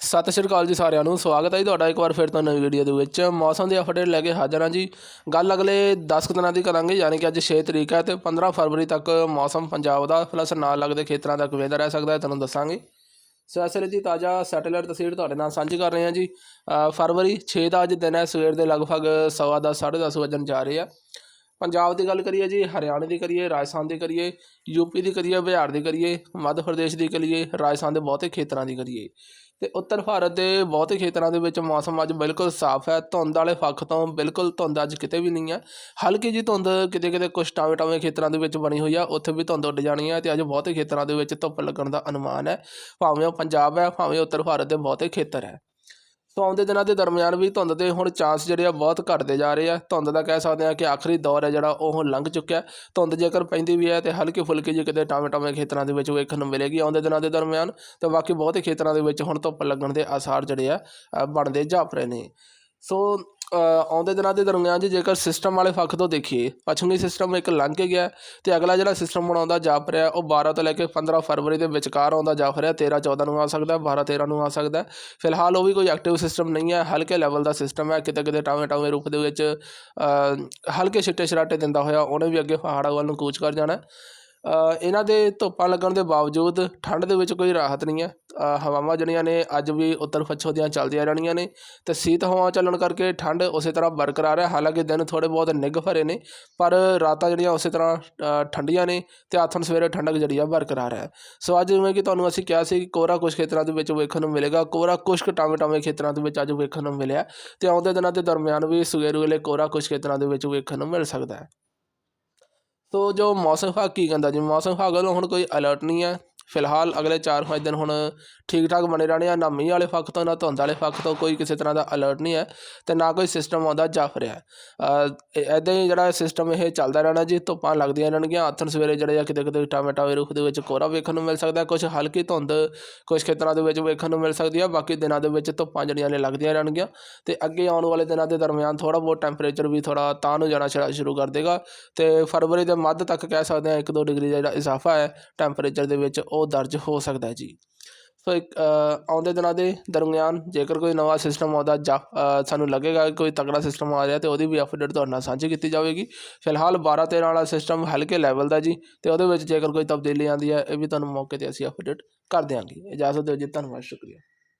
ਸਤਿ ਸ਼੍ਰੀ ਅਕਾਲ ਜੀ ਸਾਰਿਆਂ ਨੂੰ ਸਵਾਗਤ ਹੈ ਜੀ ਤੁਹਾਡਾ ਇੱਕ ਵਾਰ ਫਿਰ ਤੋਂ ਨਵੀਂ ਵੀਡੀਓ ਦੇ ਵਿੱਚ। ਮੌਸਮ ਦੀ ਅਪਡੇਟ ਲੈ ਕੇ ਹਾਜ਼ਰ ਹਾਂ ਜੀ। ਗੱਲ ਅਗਲੇ 10 ਕੁ ਦਿਨਾਂ ਦੀ ਕਰਾਂਗੇ ਯਾਨੀ ਕਿ ਅੱਜ 6 ਤਰੀਕ ਹੈ ਤੇ 15 ਫਰਵਰੀ ਤੱਕ ਮੌਸਮ ਪੰਜਾਬ ਦਾ ਪਲੱਸ ਨਾਲ ਲੱਗਦੇ ਖੇਤਰਾਂ ਦਾ ਕਿਵੇਂ ਦਾ ਰਹਿ ਸਕਦਾ ਹੈ ਤੁਹਾਨੂੰ ਦੱਸਾਂਗੇ। ਸੋ ਇਸ ਵੇਲੇ ਦੀ ਤਾਜ਼ਾ ਸੈਟੇਲਾਈਟ ਤਸਵੀਰ ਤੁਹਾਡੇ ਨਾਲ ਸਾਂਝੀ ਕਰ ਰਹੇ ਹਾਂ ਜੀ। ਫਰਵਰੀ 6 ਦਾ ਅੱਜ ਦਿਨ ਹੈ ਸਵੇਰ ਦੇ ਲਗਭਗ ਸਵਾ ਦਸ, ਸਾਢੇ 10 ਵਜਣ ਜਾ ਰਹੇ ਆ। ਪੰਜਾਬ ਦੀ ਗੱਲ ਕਰੀਏ ਜੀ, ਹਰਿਆਣੇ ਦੀ ਕਰੀਏ, ਰਾਜਸਥਾਨ ਦੀ ਕਰੀਏ ਯੂਪੀ ਦੀ ਕਰੀਏ, ਬਿਹਾਰ ਦੀ ਕਰੀਏ, ਮੱਧ ਪ੍ਰਦੇਸ਼ ਦੀ ਕਰੀਏ, ਰਾਜਸਥਾਨ ਦੇ ਬਹੁਤੇ ਖੇਤਰਾਂ ਦੀ ਕਰੀਏ। ਤੇ ਉੱਤਰ ਭਾਰਤ ਦੇ ਬਹੁਤੇ ਖੇਤਰਾਂ ਦੇ ਵਿੱਚ ਮੌਸਮ ਅੱਜ ਬਿਲਕੁਲ ਸਾਫ਼ ਹੈ, ਧੁੰਦ ਵਾਲੇ ਪੱਖ ਤੋਂ ਬਿਲਕੁਲ ਧੁੰਦ ਅੱਜ ਕਿਤੇ ਵੀ ਨਹੀਂ ਹੈ। ਹਲਕੀ ਜੀ ਧੁੰਦ ਕਿਤੇ ਕਿਤੇ ਕੁਝ ਟਾਵੇਂ ਟਾਵੇਂ ਖੇਤਰਾਂ ਦੇ ਵਿੱਚ ਬਣੀ ਹੋਈ ਆ, ਉੱਥੇ ਵੀ ਧੁੰਦ ਉੱਡ ਜਾਣੀ ਹੈ ਤੇ ਅੱਜ ਬਹੁਤੇ ਖੇਤਰਾਂ ਦੇ ਵਿੱਚ ਧੁੱਪ ਲੱਗਣ ਦਾ ਅਨੁਮਾਨ ਹੈ। ਭਾਵੇਂ ਉਹ ਪੰਜਾਬ ਹੈ, ਭਾਵੇਂ ਉੱਤਰ ਭਾਰਤ ਦੇ ਬਹੁਤੇ ਖੇਤਰ ਹੈ। ਸੋ ਆਉਂਦੇ ਦਿਨਾਂ ਦੇ ਦਰਮਿਆਨ ਵੀ ਧੁੰਦ ਦੇ ਹੁਣ ਚਾਂਸ ਜਿਹੜੇ ਆ ਬਹੁਤ ਘਟਦੇ ਜਾ ਰਹੇ ਆ। ਧੁੰਦ ਦਾ ਕਹਿ ਸਕਦੇ ਆ ਕਿ ਆਖਰੀ ਦੌਰ ਹੈ ਜਿਹੜਾ ਉਹ ਲੰਘ ਚੁੱਕਿਆ। ਧੁੰਦ ਜੇਕਰ ਪੈਂਦੀ ਵੀ ਹੈ ਤੇ ਹਲਕੀ ਫੁਲਕੀ ਜਿਹੀ ਕਿਤੇ ਟਾਵੇਂ ਟਾਵੇਂ ਖੇਤਰਾਂ ਦੇ ਵਿੱਚ ਵੇਖਣ ਨੂੰ ਮਿਲੇਗੀ ਆਉਂਦੇ ਦਿਨਾਂ ਦੇ ਦਰਮਿਆਨ ਤੇ ਬਾਕੀ ਬਹੁਤੇ ਖੇਤਰਾਂ ਦੇ ਵਿੱਚ ਹੁਣ ਧੁੱਪ ਲੱਗਣ ਦੇ ਆਸਾਰ ਜਿਹੜੇ ਆ ਬਣਦੇ ਜਾਪ ਰਹੇ ਨੇ। ਸੋ ਆਉਂਦੇ ਦਿਨਾਂ ਦੇ ਦਰਮਿਆਨ 'ਚ ਜੇਕਰ ਸਿਸਟਮ ਵਾਲੇ ਪੱਖ ਤੋਂ ਦੇਖੀਏ, ਪੱਛਮੀ ਸਿਸਟਮ ਇੱਕ ਲੰਘ ਕੇ ਗਿਆ ਤੇ ਅਗਲਾ ਜਿਹੜਾ ਸਿਸਟਮ ਬਣਾਉਂਦਾ ਜਾਪ ਰਿਹਾ ਉਹ 12 ਤੋਂ ਲੈ ਕੇ 15 ਫਰਵਰੀ ਦੇ ਵਿਚਕਾਰ ਆਉਂਦਾ ਜਾਪ ਰਿਹਾ 13 14 ਨੂੰ ਆ ਸਕਦਾ 12 13 ਨੂੰ ਆ ਸਕਦਾ ਫਿਲਹਾਲ ਉਹ ਵੀ ਕੋਈ ਐਕਟਿਵ ਸਿਸਟਮ ਨਹੀਂ ਹੈ, ਹਲਕੇ ਲੈਵਲ ਦਾ ਸਿਸਟਮ ਹੈ, ਕਿਤੇ ਕਿਤੇ ਟਾਵੇਂ ਟਾਵੇਂ ਰੂਪ ਦੇ ਵਿੱਚ ਹਲਕੇ ਛਿੱਟੇ ਛਰਾਟੇ ਦਿੰਦਾ ਹੋਇਆ, ਉਹਨੇ ਵੀ ਅੱਗੇ ਪਹਾੜਾਂ ਵੱਲ ਨੂੰ ਕੂਚ ਕਰ ਜਾਣਾ ਇਹਨਾਂ ਦੇ ਧੁੱਪਾਂ ਲੱਗਣ ਦੇ ਬਾਵਜੂਦ ਠੰਡ ਦੇ ਵਿੱਚ ਕੋਈ ਰਾਹਤ ਨਹੀਂ ਹੈ। ਹਵਾਵਾਂ ਜਿਹੜੀਆਂ ਨੇ ਅੱਜ ਵੀ ਉੱਤਰ ਪੱਛਮ ਦੀਆਂ ਚੱਲਦੀਆਂ ਰਹਿਣੀਆਂ ਨੇ ਤੇ ਸੀਤ ਹਵਾਵਾਂ ਚੱਲਣ ਕਰਕੇ ਠੰਡ ਉਸੇ ਤਰ੍ਹਾਂ ਬਰਕਰਾਰ ਹੈ। ਹਾਲਾਂਕਿ ਦਿਨ ਥੋੜ੍ਹੇ ਬਹੁਤ ਨਿੱਘ ਭਰੇ ਨੇ, ਪਰ ਰਾਤਾਂ ਜਿਹੜੀਆਂ ਉਸੇ ਤਰ੍ਹਾਂ ਠੰਡੀਆਂ ਨੇ ਤੇ ਆਥਣ ਸਵੇਰੇ ਠੰਡਕ ਜਿਹੜੀ ਆ ਬਰਕਰਾਰ ਹੈ। ਸੋ ਅੱਜ ਜਿਵੇਂ ਕਿ ਤੁਹਾਨੂੰ ਅਸੀਂ ਕਿਹਾ ਸੀ ਕਿ ਕੋਹਰਾ ਕੁਝ ਖੇਤਰਾਂ ਦੇ ਵਿੱਚ ਵੇਖਣ ਨੂੰ ਮਿਲੇਗਾ। ਕੋਹਰਾ ਕੁਝ ਕੁ ਟਾਵੇਂ ਟਾਵੇਂ ਖੇਤਰਾਂ ਦੇ ਵਿੱਚ ਅੱਜ ਵੇਖਣ ਨੂੰ ਮਿਲਿਆ ਤੇ ਆਉਂਦੇ ਦਿਨਾਂ ਦੇ ਦਰਮਿਆਨ ਵੀ ਸਵੇਰ ਵੇਲੇ ਕੋਹਰਾ ਕੁਝ ਖੇਤਰਾਂ ਦੇ ਵਿੱਚ ਵੇਖਣ ਨੂੰ ਮਿਲ ਸਕਦਾ ਹੈ। ਸੋ ਜੋ ਮੌਸਮ ਵਿਭਾਗ ਕੀ ਕਹਿੰਦਾ ਜੀ? ਮੌਸਮ ਵਿਭਾਗ ਵੱਲੋਂ ਹੁਣ ਕੋਈ ਅਲਰਟ ਨਹੀਂ ਹੈ। ਫਿਲਹਾਲ ਅਗਲੇ 4-5 ਦਿਨ ਹੁਣ ਠੀਕ ਠਾਕ ਬਣੇ ਰਹਿਣੇ ਆ, ਨਾ ਮੀਂਹ ਵਾਲੇ ਫੱਕ ਤੋਂ, ਨਾ ਧੁੰਦ ਵਾਲੇ ਫੱਕ ਤੋਂ, ਕੋਈ ਕਿਸੇ ਤਰ੍ਹਾਂ ਦਾ ਅਲਰਟ ਨਹੀਂ ਹੈ ਤੇ ਨਾ ਕੋਈ ਸਿਸਟਮ ਆਉਂਦਾ ਜਾਫ ਰਿਹਾ। ਐਦਾਂ ਹੀ ਜਿਹੜਾ ਸਿਸਟਮ ਇਹ ਚੱਲਦਾ ਰਹਿਣਾ ਜੀ, ਧੁੱਪਾਂ ਲੱਗਦੀਆਂ ਰਹਿਣਗੀਆਂ, ਆਥਣ ਸਵੇਰੇ ਜਿਹੜੇ ਆ ਕਿਤੇ ਕਿਤੇ ਟਾਵੇਂ ਟਾਵੇਂ ਰੁੱਖ ਦੇ ਵਿੱਚ ਕੋਹਰਾ ਵੇਖਣ ਨੂੰ ਮਿਲ ਸਕਦਾ ਕੁਝ ਹਲਕੀ ਧੁੰਦ ਕੁਝ ਖੇਤਰਾਂ ਦੇ ਵਿੱਚ ਵੇਖਣ ਨੂੰ ਮਿਲ ਸਕਦੀ ਆ, ਬਾਕੀ ਦਿਨਾਂ ਦੇ ਵਿੱਚ ਧੁੱਪਾਂ ਜਿਹੜੀਆਂ ਨੇ ਲੱਗਦੀਆਂ ਰਹਿਣਗੀਆਂ ਤੇ ਅੱਗੇ ਆਉਣ ਵਾਲੇ ਦਿਨਾਂ ਦੇ ਦਰਮਿਆਨ ਥੋੜਾ ਬਹੁਤ ਟੈਂਪਰੇਚਰ ਵੀ ਥੋੜਾ ਤਾਂ ਨੂੰ ਜਾਣਾ ਸ਼ੁਰੂ- ਸ਼ੁਰੂ ਕਰ ਦੇਗਾ ਤੇ ਫਰਵਰੀ ਦੇ ਮੱਧ ਤੱਕ ਕਹਿ ਸਕਦੇ ਹਾਂ 1-2 ਡਿਗਰੀ ਦਾ ਜਿਹੜਾ ਇਜ਼ਾਫਾ ਹੈ ਟੈਂਪਰੇਚਰ ਦੇ ਵਿੱਚ ਉਹ ਉਹ ਦਰਜ ਹੋ ਸਕਦਾ ਜੀ। ਸੋ ਇੱਕ ਆਉਂਦੇ ਦਿਨਾਂ ਦੇ ਦਰਮਿਆਨ ਜੇਕਰ ਕੋਈ ਨਵਾਂ ਸਿਸਟਮ ਆਉਂਦਾ ਜਾਂ ਸਾਨੂੰ ਲੱਗੇਗਾ ਕੋਈ ਤਕੜਾ ਸਿਸਟਮ ਆ ਰਿਹਾ ਤੇ ਉਹਦੀ ਵੀ ਅਪਡੇਟ ਤੁਹਾਡੇ ਨਾਲ ਸਾਂਝੀ ਕੀਤੀ ਜਾਵੇਗੀ। ਫਿਲਹਾਲ 12 13 ਵਾਲਾ ਸਿਸਟਮ ਹਲਕੇ ਲੈਵਲ ਦਾ ਜੀ ਤੇ ਉਹਦੇ ਵਿੱਚ ਜੇਕਰ ਕੋਈ ਤਬਦੀਲੀ ਆਉਂਦੀ ਹੈ, ਇਹ ਵੀ ਤੁਹਾਨੂੰ ਮੌਕੇ ਤੇ ਅਸੀਂ ਅਪਡੇਟ ਕਰ ਦਿਆਂਗੇ। ਇਜਾਜ਼ਤ ਦਿਓ ਜੀ, ਧੰਨਵਾਦ, ਸ਼ੁਕਰੀਆ।